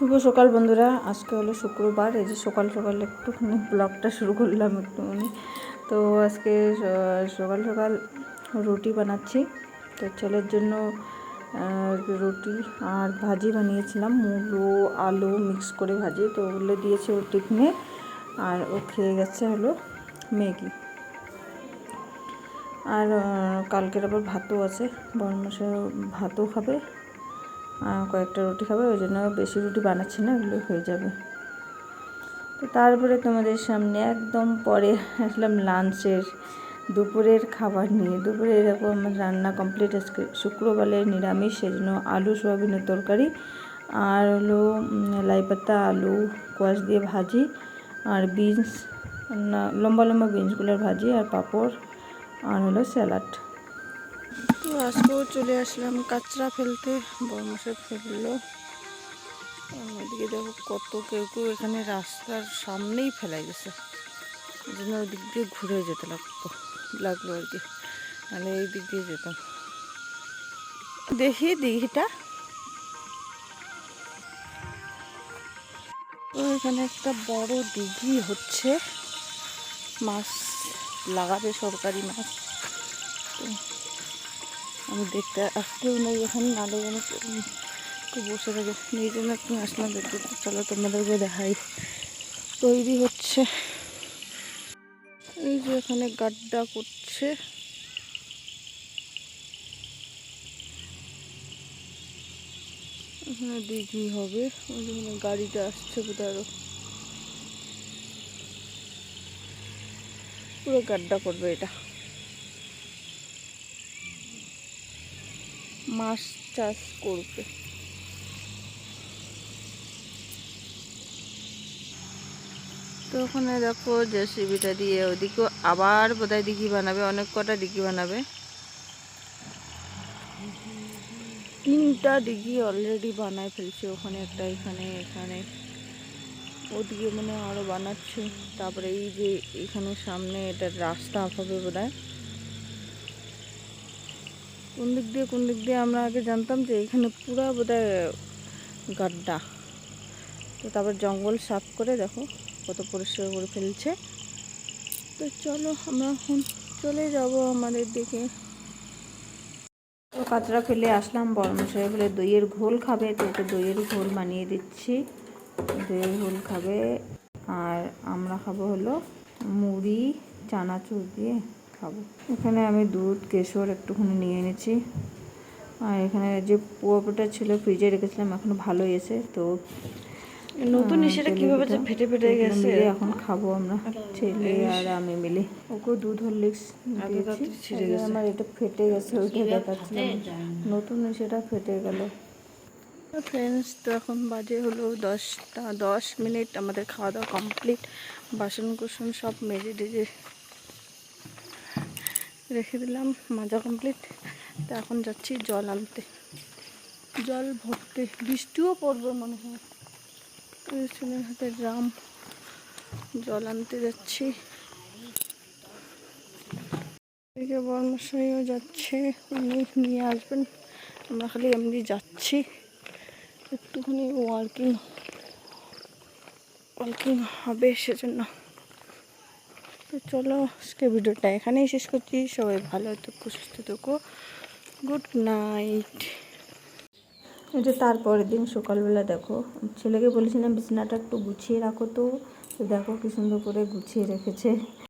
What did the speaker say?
শুভ সকাল বন্ধুরা। আজকে হলো শুক্রবার। এই যে সকাল সকাল একটুখানি ব্লগটা শুরু করলাম একটুখানি। তো আজকে সকাল সকাল রুটি বানাচ্ছি। তো ছেলের জন্য রুটি আর ভাজি বানিয়েছিলাম। মুলো, আলু মিক্স করে ভাজি। তো ওগুলো দিয়েছে ওর টিফিনে। আর ও খেয়ে গেছে হলো ম্যাগি। আর কালকের আবার ভাতও আছে। বড় মাসে ভাতও খাবে। কয়েকটা রুটি খাবে ওই জন্য বেশি রুটি বানাচ্ছি না এগুলো হয়ে যাবে। তো তারপরে তোমাদের সামনে একদম পরে আসলাম লাঞ্চের দুপুরের খাবার নিয়ে। দুপুরে এরকম রান্না কমপ্লিট আজকে শুক্রবারের নিরামিষ সেজন্য আলু সোয়াবিনের তরকারি আর হলো উম, লাই পাতা আলু কোয়াশ দিয়ে ভাজি আর বিনস লম্বা লম্বা বিনসগুলোর ভাজি আর পাঁপড় আর হলো স্যালাড। আজকেও চলে আসলাম কাঁচরা ফেলতে। বর্মশে ফেলল। ওদিকে দেখো কত কেউ কেউ এখানে রাস্তার সামনেই ফেলাই গেছে জন্য ওই দিক দিয়ে ঘুরে যেতে লাগতো, লাগল আর কি। নাহলে এই দিক দিয়ে যেতাম। দেখি, দিঘিটা। এখানে একটা বড় দিঘি হচ্ছে। মাছ লাগাবে সরকারি মাছ। আমি দেখতে আসতেও নেই এখানে নালে যেন একটু বসে থাকে। এই জন্য একটু আসলাম দেখতে চলো তোমাদেরকে দেখাই। তৈরি হচ্ছে। এই যে এখানে গাড্ডা করছে। এখানে দিঘি হবে। জন্য গাড়িটা আসছে বোধহয় পুরো গাড্ডা করবে এটা। মাছ চাষ করবে। তো ওখানে দেখো জেসিবিটা দিয়ে ওদিকেও আবার বোধহয় দিঘি বানাবে, অনেক কটা দিঘি বানাবে। তিনটা দিঘি অলরেডি বানায় ফেলছে, ওখানে একটা, এখানে এখানে। ওদিকে মানে আরও বানাচ্ছে। তারপরে এই যে এখানে সামনে এটা রাস্তা হবে বোধহয়। কোন দিক দিয়ে, কোন দিক দিয়ে আমরা আগে জানতাম যে এখানে পুরো বোধহয় গাড্ডা। তো তারপর জঙ্গল সাফ করে দেখো কত পরিষ্কার করে ফেলছে। তো চলো আমরা এখন চলে যাব আমাদের দিকে। তো কাঁচরা ফেলে আসলাম বর্মশাই বলে দইয়ের ঘোল খাবে, তো ওকে দইয়ের ঘোল বানিয়ে দিচ্ছি। দইয়ের ঘোল খাবে, আর আমরা খাব হলো মুড়ি, চানাচুর দিয়ে খাব। এখানে আমি দুধ কেশর একটুখানি নিয়ে এনেছি। আর এখানে যে পোয়াটা ছিল ফ্রিজে রেখেছিলাম এখন ভালো এসে তো নতুন সেটা কীভাবে যে ফেটে ফেটে গেছে? এখন খাব আমরা ছেলে আর আমি মিলে। ওকে দুধ হরলিক্স দিয়েছি। আমার এটা ফেটে গেছে ওইটা দেখাচ্ছিলাম। নতুন সেটা ফেটে গেল। ফ্রেন্ডস তো এখন বাজে হলো দশটা দশ মিনিট আমাদের খাওয়া দাওয়া কমপ্লিট বাসন কুসন সব মেজে টেজে রেখে দিলাম মাজা কমপ্লিট তো এখন যাচ্ছি জল আনতে। জল ভরতে। বৃষ্টিও পড়বে মনে হয়। ছেলের হাতে ড্রাম। জল আনতে যাচ্ছি। এদিকে বর্মশাইও যাচ্ছে। উনি নিয়ে আসবেন। আমরা খালি এমনি যাচ্ছি। একটুখানি ওয়ার্কিং ওয়ার্কিং হবে সেজন্য। তো চলো আজকে ভিডিওটা এখানেই শেষ করছি। সবাই ভালো থাকো, সুস্থ থাকো। Good night. এটা তারপরের দিন সকালবেলা দেখো, ছেলেকে বলেছিলাম বিছানাটা একটু গুছিয়ে রাখো তো দেখো কি সুন্দর করে গুছিয়ে রেখেছে।